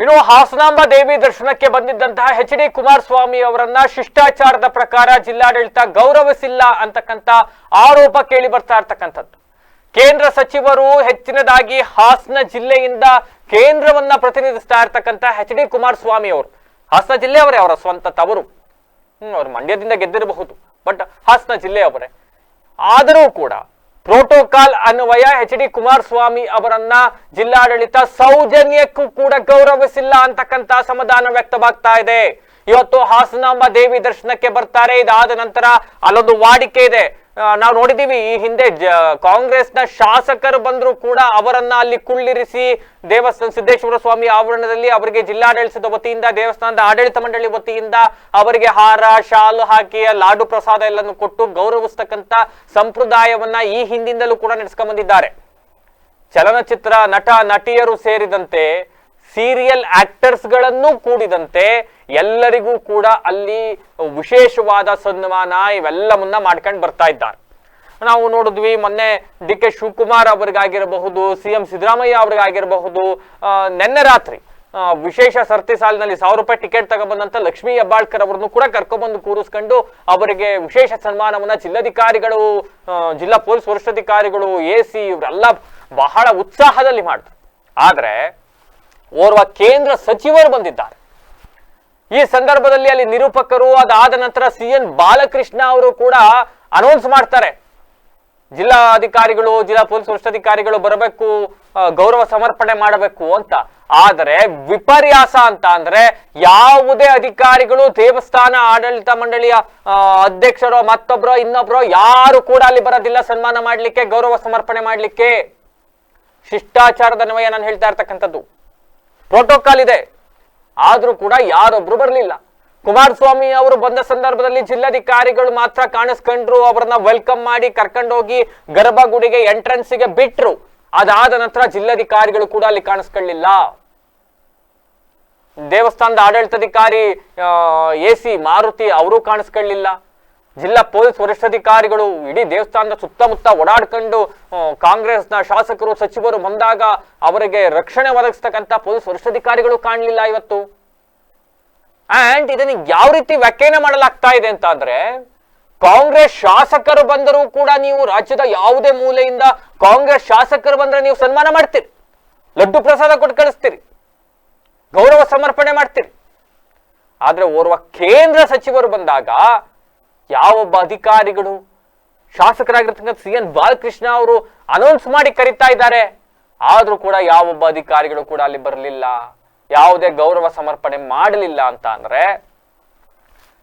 ಇನ್ನು ಹಾಸನಾಂಬ ದೇವಿ ದರ್ಶನಕ್ಕೆ ಬಂದಿದ್ದಂತಹ H D Kumaraswamy ಅವರನ್ನ ಶಿಷ್ಟಾಚಾರದ ಪ್ರಕಾರ ಜಿಲ್ಲಾಡಳಿತ ಗೌರವಿಸಿಲ್ಲ ಅಂತಕ್ಕಂಥ ಆರೋಪ ಕೇಳಿ ಬರ್ತಾ ಇರ್ತಕ್ಕಂಥದ್ದು. ಕೇಂದ್ರ ಸಚಿವರು ಹೆಚ್ಚಿನದಾಗಿ ಹಾಸನ ಜಿಲ್ಲೆಯಿಂದ ಕೇಂದ್ರವನ್ನ ಪ್ರತಿನಿಧಿಸ್ತಾ ಇರ್ತಕ್ಕಂಥ ಎಚ್ ಡಿ ಕುಮಾರಸ್ವಾಮಿ ಅವರು. ಹಾಸನ ಜಿಲ್ಲೆಯವರೇ ಅವರ ಸ್ವಂತ ತವರು. ಹ್ಮ್, ಅವ್ರು ಮಂಡ್ಯದಿಂದ ಗೆದ್ದಿರಬಹುದು, ಬಟ್ ಹಾಸನ ಜಿಲ್ಲೆಯವರೇ ಆದರೂ ಕೂಡ ಪ್ರೋಟೋಕಾಲ್ ಅನ್ವಯ ಎಚ್ ಡಿ ಕುಮಾರಸ್ವಾಮಿ ಅವರನ್ನ ಜಿಲ್ಲಾಡಳಿತ ಸೌಜನ್ಯಕ್ಕೂ ಕೂಡ ಗೌರವಿಸಿಲ್ಲ ಅಂತಕ್ಕಂತ ಸಮಾಧಾನ ವ್ಯಕ್ತವಾಗ್ತಾ ಇದೆ. ಇವತ್ತು ಹಾಸನಾಂಬ ದೇವಿ ದರ್ಶನಕ್ಕೆ ಬರ್ತಾರೆ. ಇದಾದ ನಂತರ ಅಲ್ಲೊಂದು ವಾಡಿಕೆ ಇದೆ. ನಾವು ನೋಡಿದೀವಿ ಈ ಹಿಂದೆ ಕಾಂಗ್ರೆಸ್ನ ಶಾಸಕರು ಬಂದರೂ ಕೂಡ ಅವರನ್ನ ಅಲ್ಲಿ ಕುಳ್ಳಿರಿಸಿ ದೇವಸ್ಥಾನ ಸಿದ್ದೇಶ್ವರ ಸ್ವಾಮಿ ಆವರಣದಲ್ಲಿ ಅವರಿಗೆ ಜಿಲ್ಲಾಡಳಿತದ ವತಿಯಿಂದ, ದೇವಸ್ಥಾನದ ಆಡಳಿತ ಮಂಡಳಿ ವತಿಯಿಂದ ಅವರಿಗೆ ಹಾರ, ಶಾಲು ಹಾಕಿ, ಲಾಡು ಪ್ರಸಾದ ಎಲ್ಲನ್ನು ಕೊಟ್ಟು ಗೌರವಿಸ್ತಕ್ಕಂತ ಸಂಪ್ರದಾಯವನ್ನ ಈ ಹಿಂದಿಂದಲೂ ಕೂಡ ನಡೆಸ್ಕೊಂಡ್ ಬಂದಿದ್ದಾರೆ ಚಲನಚಿತ್ರ ನಟ, ನಟಿಯರು ಸೇರಿದಂತೆ ಸೀರಿಯಲ್ ಆಕ್ಟರ್ಸ್ಗಳನ್ನು ಕೂಡಿದಂತೆ ಎಲ್ಲರಿಗೂ ಕೂಡ ಅಲ್ಲಿ ವಿಶೇಷವಾದ ಸನ್ಮಾನ ಇವೆಲ್ಲವನ್ನ ಮಾಡ್ಕೊಂಡು ಬರ್ತಾ ಇದ್ದಾರೆ. ನಾವು ನೋಡಿದ್ವಿ ಮೊನ್ನೆ ಡಿ ಕೆ ಶಿವಕುಮಾರ್ ಅವ್ರಿಗಾಗಿರಬಹುದು, ಸಿ ಎಂ ಸಿದ್ದರಾಮಯ್ಯ ಅವ್ರಿಗಾಗಿರಬಹುದು ನಿನ್ನೆ ರಾತ್ರಿ ವಿಶೇಷ ಸರ್ತಿ ಸಾಲಿನಲ್ಲಿ ಸಾವಿರ ರೂಪಾಯಿ ಟಿಕೆಟ್ ತಗೊಬಂದಂತ ಲಕ್ಷ್ಮೀ ಹೆಬ್ಬಾಳ್ಕರ್ ಅವರನ್ನು ಕೂಡ ಕರ್ಕೊಂಡ್ಬಂದು ಕೂರಿಸ್ಕೊಂಡು ಅವರಿಗೆ ವಿಶೇಷ ಸನ್ಮಾನವನ್ನ ಜಿಲ್ಲಾಧಿಕಾರಿಗಳು ಜಿಲ್ಲಾ ಪೊಲೀಸ್ ವರಿಷ್ಠಾಧಿಕಾರಿಗಳು, ಎ ಸಿ ಇವರೆಲ್ಲ ಬಹಳ ಉತ್ಸಾಹದಲ್ಲಿ ಮಾಡಿದ್ರು. ಆದ್ರೆ ಓರ್ವ ಕೇಂದ್ರ ಸಚಿವರು ಬಂದಿದ್ದಾರೆ. ಈ ಸಂದರ್ಭದಲ್ಲಿ ಅಲ್ಲಿ ನಿರೂಪಕರು ಅದಾದ ನಂತರ ಸಿ ಎನ್ ಬಾಲಕೃಷ್ಣ ಅವರು ಕೂಡ ಅನೌನ್ಸ್ ಮಾಡ್ತಾರೆ. ಜಿಲ್ಲಾ ಅಧಿಕಾರಿಗಳು ಜಿಲ್ಲಾ ಪೊಲೀಸ್ ವರಿಷ್ಠಾಧಿಕಾರಿಗಳು ಬರಬೇಕು ಗೌರವ ಸಮರ್ಪಣೆ ಮಾಡಬೇಕು ಅಂತ. ಆದರೆ ವಿಪರ್ಯಾಸ ಅಂತ ಅಂದ್ರೆ ಯಾವುದೇ ಅಧಿಕಾರಿಗಳು ದೇವಸ್ಥಾನ, ಆಡಳಿತ ಮಂಡಳಿಯ ಅಧ್ಯಕ್ಷರೋ, ಮತ್ತೊಬ್ರೋ, ಇನ್ನೊಬ್ರೋ ಯಾರು ಕೂಡ ಅಲ್ಲಿ ಬರೋದಿಲ್ಲ, ಸನ್ಮಾನ ಮಾಡಲಿಕ್ಕೆ, ಗೌರವ ಸಮರ್ಪಣೆ ಮಾಡಲಿಕ್ಕೆ. ಶಿಷ್ಟಾಚಾರದ ಅನ್ವಯ ನಾನು ಹೇಳ್ತಾ ಇರ್ತಕ್ಕಂಥದ್ದು. ಪ್ರೋಟೋಕಾಲ್ ಇದೆ. ಆದ್ರೂ ಕೂಡ ಯಾರೊಬ್ರು ಬರಲಿಲ್ಲ. ಕುಮಾರಸ್ವಾಮಿ ಅವರು ಬಂದ ಸಂದರ್ಭದಲ್ಲಿ ಜಿಲ್ಲಾಧಿಕಾರಿಗಳು ಮಾತ್ರ ಕಾಣಿಸ್ಕೊಂಡ್ರು, ಅವರನ್ನ ವೆಲ್ಕಮ್ ಮಾಡಿ ಕರ್ಕೊಂಡೋಗಿ ಗರ್ಭಗುಡಿಗೆ ಎಂಟ್ರೆನ್ಸ್ಗೆ ಬಿಟ್ರು. ಅದಾದ ನಂತರ ಜಿಲ್ಲಾಧಿಕಾರಿಗಳು ಕೂಡ ಅಲ್ಲಿ ಕಾಣಿಸ್ಕೊಳ್ಳಿಲ್ಲ. ದೇವಸ್ಥಾನದ ಆಡಳಿತಾಧಿಕಾರಿ ಎ ಸಿ ಮಾರುತಿ ಅವರು ಕಾಣಿಸ್ಕೊಳ್ಳಿಲ್ಲ. ಜಿಲ್ಲಾ ಪೊಲೀಸ್ ವರಿಷ್ಠಾಧಿಕಾರಿಗಳು ಇಡೀ ದೇವಸ್ಥಾನದ ಸುತ್ತಮುತ್ತ ಓಡಾಡ್ಕೊಂಡು ಕಾಂಗ್ರೆಸ್ನ ಶಾಸಕರು, ಸಚಿವರು ಬಂದಾಗ ಅವರಿಗೆ ರಕ್ಷಣೆ ಒದಗಿಸ್ತಕ್ಕಂಥ ಪೊಲೀಸ್ ವರಿಷ್ಠಾಧಿಕಾರಿಗಳು ಕಾಣಲಿಲ್ಲ ಇವತ್ತು. ಅಂಡ್ ಇದನ್ನ ಯಾವ ರೀತಿ ವ್ಯಾಖ್ಯಾನ ಮಾಡಲಾಗ್ತಾ ಇದೆ ಅಂತ ಅಂದ್ರೆ, ಕಾಂಗ್ರೆಸ್ ಶಾಸಕರು ಬಂದರೂ ಕೂಡ ನೀವು ರಾಜ್ಯದ ಯಾವುದೇ ಮೂಲೆಯಿಂದ ಕಾಂಗ್ರೆಸ್ ಶಾಸಕರು ಬಂದ್ರೆ ನೀವು ಸನ್ಮಾನ ಮಾಡ್ತೀರಿ, ಲಡ್ಡು ಪ್ರಸಾದ ಕೊಟ್ಟು ಕಳಿಸ್ತೀರಿ, ಗೌರವ ಸಮರ್ಪಣೆ ಮಾಡ್ತೀರಿ. ಆದ್ರೆ ಓರ್ವ ಕೇಂದ್ರ ಸಚಿವರು ಬಂದಾಗ ಯಾವೊಬ್ಬ ಅಧಿಕಾರಿಗಳು ಶಾಸಕರಾಗಿರ್ತಕ್ಕಂಥ ಸಿ ಎನ್ ಬಾಲಕೃಷ್ಣ ಅವರು ಅನೌನ್ಸ್ ಮಾಡಿ ಕರೀತಾ ಇದ್ದಾರೆ. ಆದ್ರೂ ಕೂಡ ಯಾವೊಬ್ಬ ಅಧಿಕಾರಿಗಳು ಕೂಡ ಅಲ್ಲಿ ಬರಲಿಲ್ಲ. ಯಾವುದೇ ಗೌರವ ಸಮರ್ಪಣೆ ಮಾಡಲಿಲ್ಲ ಅಂತ ಅಂದ್ರೆ,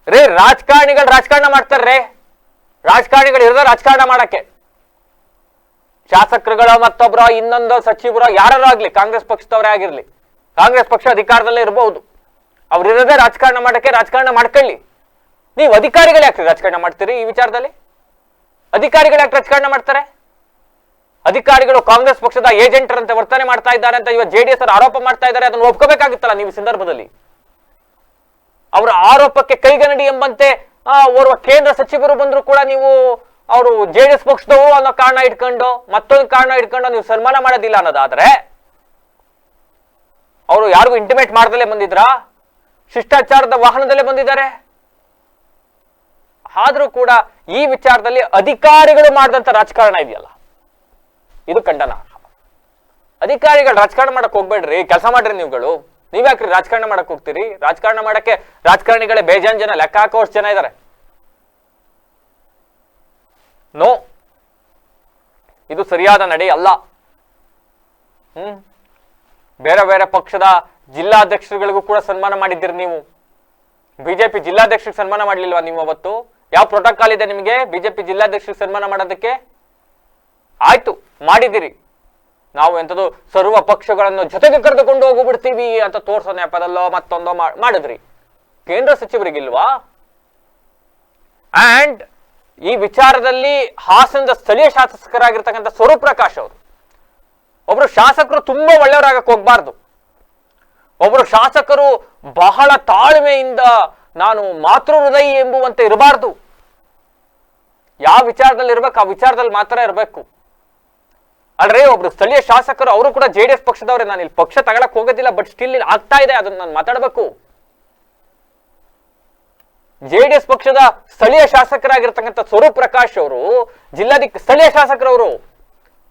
ರೇ, ರಾಜಕಾರಣಿಗಳು ರಾಜಕಾರಣ ಮಾಡ್ತಾರ್ರೆ ರಾಜಕಾರಣಿಗಳು ಇರೋದ ರಾಜಕಾರಣ ಮಾಡಕ್ಕೆ. ಶಾಸಕರುಗಳ ಮತ್ತೊಬ್ಬರ ಇನ್ನೊಂದು ಸಚಿವರು ಯಾರು ಆಗ್ಲಿ, ಕಾಂಗ್ರೆಸ್ ಪಕ್ಷದವರೇ ಆಗಿರ್ಲಿ. ಕಾಂಗ್ರೆಸ್ ಪಕ್ಷ ಅಧಿಕಾರದಲ್ಲೇ ಇರಬಹುದು ಅವ್ರಿರೋದೇ ರಾಜಕಾರಣ ಮಾಡಕ್ಕೆ, ರಾಜಕಾರಣ ಮಾಡ್ಕೊಳ್ಳಿ. ನೀವು ಅಧಿಕಾರಿಗಳು ಯಾಕೆ ರಾಜಕಾರಣ ಮಾಡ್ತೀರಿ ಈ ವಿಚಾರದಲ್ಲಿ? ಅಧಿಕಾರಿಗಳು ಯಾಕೆ ರಾಜಕಾರಣ ಮಾಡ್ತಾರೆ? ಅಧಿಕಾರಿಗಳು ಕಾಂಗ್ರೆಸ್ ಪಕ್ಷದ ಏಜೆಂಟರಂತೆ ವರ್ತನೆ ಮಾಡ್ತಾ ಇದ್ದಾರೆ ಅಂತ ಇವತ್ತು ಜೆಡಿಎಸ್ ಅವರು ಆರೋಪ ಮಾಡ್ತಾ ಇದ್ದಾರೆ, ಅದನ್ನು ಒಪ್ಕೋಬೇಕಾಗಿತ್ತಲ್ಲ ನೀವು ಸಂದರ್ಭದಲ್ಲಿ? ಅವರ ಆರೋಪಕ್ಕೆ ಕೈಗನ್ನಡಿ ಎಂಬಂತೆ ಓರ್ವ ಕೇಂದ್ರ ಸಚಿವರು ಬಂದ್ರು ಕೂಡ ನೀವು ಅವರು ಜೆಡಿಎಸ್ ಪಕ್ಷದವರು ಅನ್ನೋ ಕಾರಣ ಇಟ್ಕೊಂಡು, ಮತ್ತೊಂದು ಕಾರಣ ಇಟ್ಕೊಂಡು ನೀವು ಸನ್ಮಾನ ಮಾಡೋದಿಲ್ಲ ಅನ್ನೋದಾದ್ರೆ, ಅವರು ಯಾರಿಗೂ ಇಂಟಿಮೇಟ್ ಮಾಡ್ದಲೇ ಬಂದಿದ್ರಾ? ಶಿಷ್ಟಾಚಾರದ ವಾಹನದಲ್ಲೇ ಬಂದಿದ್ದಾರೆ? ಆದ್ರೂ ಕೂಡ ಈ ವಿಚಾರದಲ್ಲಿ ಅಧಿಕಾರಿಗಳು ಮಾಡಿದಂತ ರಾಜಕಾರಣ ಇದೆಯಲ್ಲ? ಇದು ಖಂಡನ. ಅಧಿಕಾರಿಗಳು ರಾಜಕಾರಣ ಮಾಡಕ್ ಹೋಗ್ಬೇಡ್ರಿ, ಕೆಲಸ ಮಾಡ್ರಿ ನೀವುಗಳು. ನೀವ್ಯಾಕ್ರಿ ರಾಜಕಾರಣ ಮಾಡಕ್ ಹೋಗ್ತೀರಿ? ರಾಜಕಾರಣ ಮಾಡಕ್ಕೆ ರಾಜಕಾರಣಿಗಳೇ ಬೇಜಾನ್ ಜನ ಲೆಕ್ಕ ಹಾಕೋಷ್ಟು ಜನ ಇದ್ದಾರೆ ನೋ. ಇದು ಸರಿಯಾದ ನಡೆ ಅಲ್ಲ. ಹ್ಮ್. ಬೇರೆ ಬೇರೆ ಪಕ್ಷದ ಜಿಲ್ಲಾಧ್ಯಕ್ಷರುಗಳಿಗೂ ಕೂಡ ಸನ್ಮಾನ ಮಾಡಿದ್ದೀರಿ ನೀವು. ಬಿಜೆಪಿ ಜಿಲ್ಲಾಧ್ಯಕ್ಷರಿಗೆ ಸನ್ಮಾನ ಮಾಡ್ಲಿಲ್ವಾ ನೀವು ಅವತ್ತು? ಯಾವ ಪ್ರೋಟೋಕಾಲ್ ಇದೆ ನಿಮಗೆ? ಬಿಜೆಪಿ ಜಿಲ್ಲಾಧ್ಯಕ್ಷರಿಗೆ ಸನ್ಮಾನ ಮಾಡೋದಕ್ಕೆ? ಆಯ್ತು ಮಾಡಿದಿರಿ ನಾವು ಎಂಥದ್ದು ಸರ್ವ ಪಕ್ಷಗಳನ್ನು ಜೊತೆಗೆ ಕರೆದುಕೊಂಡು ಹೋಗ್ಬಿಡ್ತೀವಿ ಅಂತ ತೋರ್ಸೋ ನೆಪದಲ್ಲೋ ಮತ್ತೊಂದೋ ಮಾಡಿದ್ರಿ. ಕೇಂದ್ರ ಸಚಿವರಿಗಿಲ್ವಾ? ಅಂಡ್ ಈ ವಿಚಾರದಲ್ಲಿ ಹಾಸನದ ಸ್ಥಳೀಯ ಶಾಸಕರಾಗಿರ್ತಕ್ಕಂಥ ಸ್ವರೂಪ್ ಪ್ರಕಾಶ್ ಅವರು. ಒಬ್ರು ಶಾಸಕರು ತುಂಬಾ ಒಳ್ಳೆಯವರಾಗಕ್ಕೆ ಹೋಗ್ಬಾರ್ದು. ಒಬ್ರು ಶಾಸಕರು ಬಹಳ ತಾಳ್ಮೆಯಿಂದ ನಾನು ಮಾತೃ ಹೃದಯ ಎಂಬುವಂತೆ ಇರಬಾರ್ದು. ಯಾವ ವಿಚಾರದಲ್ಲಿ ಇರ್ಬೇಕು, ಆ ವಿಚಾರದಲ್ಲಿ ಮಾತ್ರ ಇರಬೇಕು. ಅಲ್ರಿ, ಒಬ್ರು ಸ್ಥಳೀಯ ಶಾಸಕರು, ಅವರು ಕೂಡ ಜೆ ಡಿ ಎಸ್ ಪಕ್ಷದವ್ರೆ. ನಾನು ಇಲ್ಲಿ ಪಕ್ಷ ತಗೊಳಕ್ ಹೋಗೋದಿಲ್ಲ ಬಟ್ ಸ್ಟಿಲ್ ಇಲ್ಲಿ ಆಗ್ತಾ ಇದೆ, ಅದನ್ನ ನಾನು ಮಾತಾಡಬೇಕು. ಜೆ ಡಿ ಎಸ್ ಪಕ್ಷದ ಸ್ಥಳೀಯ ಶಾಸಕರಾಗಿರ್ತಕ್ಕಂಥ ಸ್ವರೂಪ್ ಪ್ರಕಾಶ್ ಅವರು ಜಿಲ್ಲಾಧಿಕ ಸ್ಥಳೀಯ ಶಾಸಕರವರು,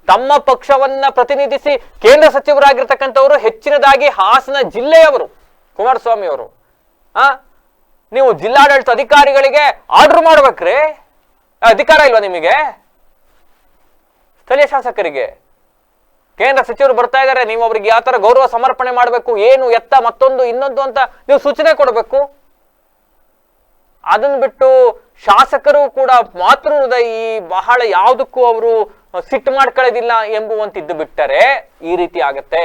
ತಮ್ಮ ಪಕ್ಷವನ್ನ ಪ್ರತಿನಿಧಿಸಿ ಕೇಂದ್ರ ಸಚಿವರಾಗಿರ್ತಕ್ಕಂಥವರು, ಹೆಚ್ಚಿನದಾಗಿ ಹಾಸನ ಜಿಲ್ಲೆಯವರು, ಕುಮಾರಸ್ವಾಮಿ ಅವರು. ಆ? ನೀವು ಜಿಲ್ಲಾಡಳಿತ ಅಧಿಕಾರಿಗಳಿಗೆ ಆರ್ಡರ್ ಮಾಡ್ಬೇಕ್ರಿ. ಅಧಿಕಾರ ಇಲ್ವಾ ನಿಮಗೆ? ಸ್ಥಳೀಯ ಶಾಸಕರಿಗೆ. ಕೇಂದ್ರ ಸಚಿವರು ಬರ್ತಾ ಇದ್ದಾರೆ ನೀವು ಅವರಿಗೆ ಯಾವ ತರ ಗೌರವ ಸಮರ್ಪಣೆ ಮಾಡಬೇಕು, ಏನು ಎತ್ತ ಮತ್ತೊಂದು, ಇನ್ನೊಂದು ಅಂತ ನೀವು ಸೂಚನೆ ಕೊಡಬೇಕು. ಅದನ್ನ ಬಿಟ್ಟು ಶಾಸಕರು ಕೂಡ ಮಾತೃ ಹೃದಯಿ ಬಹಳ ಯಾವುದಕ್ಕೂ ಅವರು ಸಿಟ್ಟು ಮಾಡ್ಕೊಳ್ಳೋದಿಲ್ಲ ಎಂಬುವಂತಿದ್ದು ಬಿಟ್ಟರೆ ಈ ರೀತಿ ಆಗತ್ತೆ.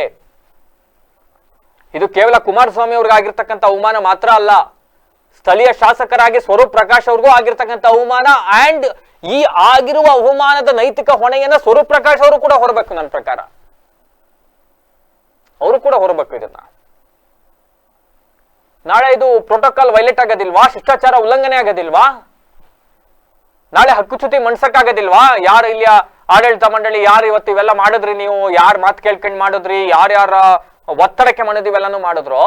ಇದು ಕೇವಲ ಕುಮಾರಸ್ವಾಮಿ ಅವ್ರಿಗಾಗಿರ್ತಕ್ಕಂಥ ಅವಮಾನ ಮಾತ್ರ ಅಲ್ಲ. ಸ್ಥಳೀಯ ಶಾಸಕರಾಗಿ ಸ್ವರೂಪ್ ಪ್ರಕಾಶ್ ಅವ್ರಿಗೂ ಆಗಿರ್ತಕ್ಕಂಥ ಅವಮಾನ ಅಂಡ್ ಈ ಆಗಿರುವ ಅವಮಾನದ ನೈತಿಕ ಹೊಣೆಯನ್ನ ಸ್ವರೂಪ್ ಪ್ರಕಾಶ್ ಅವರು ಕೂಡ ಹೊರಬೇಕು ನನ್ನ ಪ್ರಕಾರ. ಅವರು ಕೂಡ ಹೊರಬೇಕು ಇದನ್ನ. ನಾಳೆ ಇದು ಪ್ರೋಟೋಕಾಲ್ ವೈಲೇಟ್ ಆಗೋದಿಲ್ವಾ? ಶಿಷ್ಟಾಚಾರ ಉಲ್ಲಂಘನೆ ಆಗೋದಿಲ್ವಾ? ನಾಳೆ ಹಕ್ಕುಚ್ಯುತಿ ಮಣ್ಸಕ್ಕಾಗೋದಿಲ್ವಾ ಯಾರು ಇಲ್ಲಿಯ ಆಡಳಿತ ಮಂಡಳಿ, ಯಾರು ಇವತ್ತು ಇವೆಲ್ಲ ಮಾಡಿದ್ರಿ ನೀವು? ಯಾರು ಮಾತು ಕೇಳ್ಕೊಂಡು ಮಾಡಿದ್ರಿ? ಯಾರ್ಯಾರ ಒತ್ತಡಕ್ಕೆ ಮಣಿದ್ ಇವೆಲ್ಲನೂ ಮಾಡಿದ್ರು?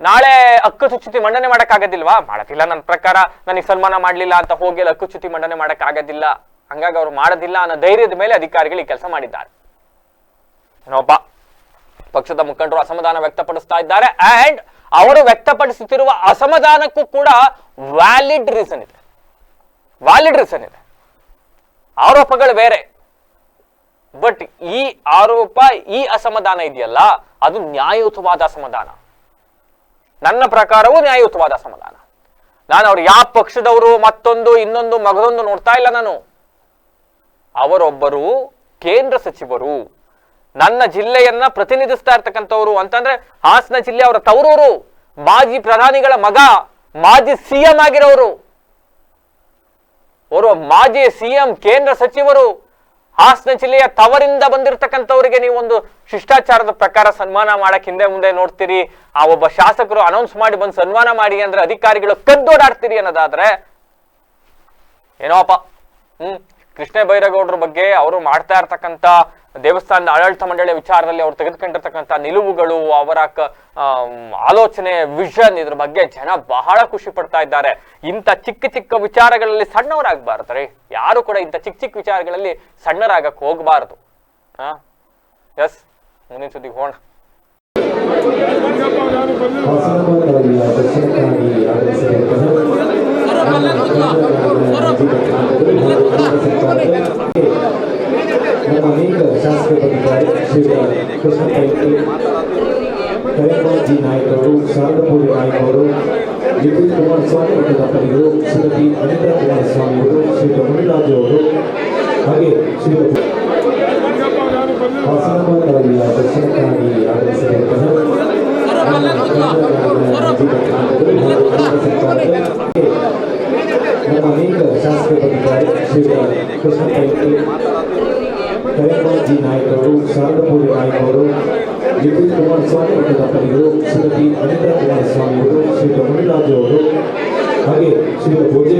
ನಾಳೆ ಹಕ್ಕುಚ್ಯುತಿ ಮಂಡನೆ ಮಾಡಕ್ ಆಗೋದಿಲ್ವಾ ಮಾಡದಿಲ್ಲ ನನ್ನ ಪ್ರಕಾರ. ನನಗೆ ಸನ್ಮಾನ ಮಾಡ್ಲಿಲ್ಲ ಅಂತ ಹೋಗಿ ಅಲ್ಲಿ ಹಕ್ಕುಚ್ಯುತಿ ಮಂಡನೆ ಮಾಡಕ್ ಆಗೋದಿಲ್ಲ ಹಂಗಾಗಿ ಅವ್ರು ಮಾಡೋದಿಲ್ಲ ಅನ್ನೋ ಧೈರ್ಯದ ಮೇಲೆ ಅಧಿಕಾರಿಗಳು ಕೆಲಸ ಮಾಡಿದ್ದಾರೆ. ಏನೋಪ್ಪ? ಪಕ್ಷದ ಮುಖಂಡರು ಅಸಮಾಧಾನ ವ್ಯಕ್ತಪಡಿಸ್ತಾ ಇದ್ದಾರೆ. ಅಂಡ್ ಅವರು ವ್ಯಕ್ತಪಡಿಸುತ್ತಿರುವ ಅಸಮಾಧಾನಕ್ಕೂ ಕೂಡ ವ್ಯಾಲಿಡ್ ರೀಸನ್ ಇದೆ. ವ್ಯಾಲಿಡ್ ರೀಸನ್ ಇದೆ. ಆರೋಪಗಳು ಬೇರೆ. ಬಟ್ ಈ ಆರೋಪ, ಈ ಅಸಮಾಧಾನ ಇದೆಯಲ್ಲ? ಅದು ನ್ಯಾಯಯುತವಾದ ಅಸಮಾಧಾನ. ನನ್ನ ಪ್ರಕಾರವೂ ನ್ಯಾಯಯುತವಾದ ಸಮಾಧಾನ. ನಾನು ಅವ್ರು ಯಾವ ಪಕ್ಷದವರು, ಮತ್ತೊಂದು, ಇನ್ನೊಂದು, ಮಗದೊಂದು ನೋಡ್ತಾ ಇಲ್ಲ ನಾನು. ಅವರೊಬ್ಬರು ಕೇಂದ್ರ ಸಚಿವರು. ನನ್ನ ಜಿಲ್ಲೆಯನ್ನ ಪ್ರತಿನಿಧಿಸ್ತಾ ಇರ್ತಕ್ಕಂಥವ್ರು ಅಂತಂದ್ರೆ ಹಾಸನ ಜಿಲ್ಲೆ ಅವರ ತವರೂರು, ಮಾಜಿ ಪ್ರಧಾನಿಗಳ ಮಗ, ಮಾಜಿ ಸಿಎಂ ಆಗಿರೋರು. ಅವರು ಮಾಜಿ ಸಿಎಂ ಕೇಂದ್ರ ಸಚಿವರು. ಹಾಸನ ಜಿಲ್ಲೆಯ ತವರಿಂದ ಬಂದಿರತಕ್ಕಂಥವರಿಗೆ ನೀವು ಒಂದು ಶಿಷ್ಟಾಚಾರದ ಪ್ರಕಾರ ಸನ್ಮಾನ ಮಾಡಕ್ ಹಿಂದೆ ಮುಂದೆ ನೋಡ್ತೀರಿ. ಆ ಒಬ್ಬ ಶಾಸಕರು ಅನೌನ್ಸ್ ಮಾಡಿ ಬಂದು ಸನ್ಮಾನ ಮಾಡಿ ಅಂದ್ರೆ ಅಧಿಕಾರಿಗಳು ಕದ್ದೋಡಾಡ್ತೀರಿ ಅನ್ನೋದಾದ್ರೆ ಏನೋಪ್ಪ ಹ್ಮ್. ಕೃಷ್ಣ ಬೈರೇಗೌಡರ ಬಗ್ಗೆ ಅವರು ಮಾಡ್ತಾ ಇರ್ತಕ್ಕಂಥ ದೇವಸ್ಥಾನದ ಆಡಳಿತ ಮಂಡಳಿಯ ವಿಚಾರದಲ್ಲಿ ಅವರು ತೆಗೆದುಕೊಂಡಿರ್ತಕ್ಕಂಥ ನಿಲುವುಗಳು, ಅವರ ಆಲೋಚನೆ ವಿಷನ್ ಇದ್ರ ಬಗ್ಗೆ ಜನ ಬಹಳ ಖುಷಿ ಪಡ್ತಾ ಇದ್ದಾರೆ. ಇಂಥ ಚಿಕ್ಕ ಚಿಕ್ಕ ವಿಚಾರಗಳಲ್ಲಿ ಸಣ್ಣವರಾಗಬಾರ್ದು ರೀ. ಯಾರು ಕೂಡ ಇಂಥ ಚಿಕ್ಕ ಚಿಕ್ಕ ವಿಚಾರಗಳಲ್ಲಿ ಸಣ್ಣರಾಗಕ್ಕೆ ಹೋಗಬಾರ್ದು. ಹಾ ಎಸ್ ಮುಂದಿನ ಸುದ್ದಿಗೆ ಹೋಣ ಹಾಸನಬಾದಾರಿಯ ದಕ್ಷಿಣಕ್ಕಾಗಿ ಆಗಮಿಸಿರುವಂತಹ ನಮ್ಮ ಅನೇಕ ಶಾಸಕರು ಬಂದಿದ್ದಾರೆ ಶ್ರೀ ಕೃಷ್ಣ ಪೈಕಿ ಕರೇಮಾಜಿ ನಾಯಕರು ಶಾರದಪುರಿ ನಾಯಕರು ನಿಖಿಲ್ ಕುಮಾರಸ್ವಾಮಿ ಮತ್ತು ದಂಪತಿಗಳು ಶ್ರೀಮತಿ ಅನಿತಾ ಕುಮಾರಸ್ವಾಮಿಯವರು ಶ್ರೀ ಮುನಿರಾಜು ಅವರು ಹಾಗೆ ಶ್ರೀಮತಿ ದರ್ಶನಕ್ಕಾಗಿ ಆಗಮಿಸಿರುವಂತಹ ನಮ್ಮ ಅನೇಕ ಶಾಸಕರು ಬಂದಿದ್ದಾರೆ ಶ್ರೀ ಕೃಷ್ಣ ಕರೇಮಾಜಿ ನಾಯಕರು ಶಾರದಪುರಿ ನಾಯಕರು ನಿಖಿಲ್ ಕುಮಾರಸ್ವಾಮಿ ಮತ್ತು ದಂಪತಿಗಳು ಶ್ರೀಮತಿ ಅನಿತಾ ಕುಮಾರಸ್ವಾಮಿಯವರು ಶ್ರೀ ಮುನಿರಾಜು ಅವರು, ಹಾಗೆ ಶ್ರೀ ಭೋಜೆ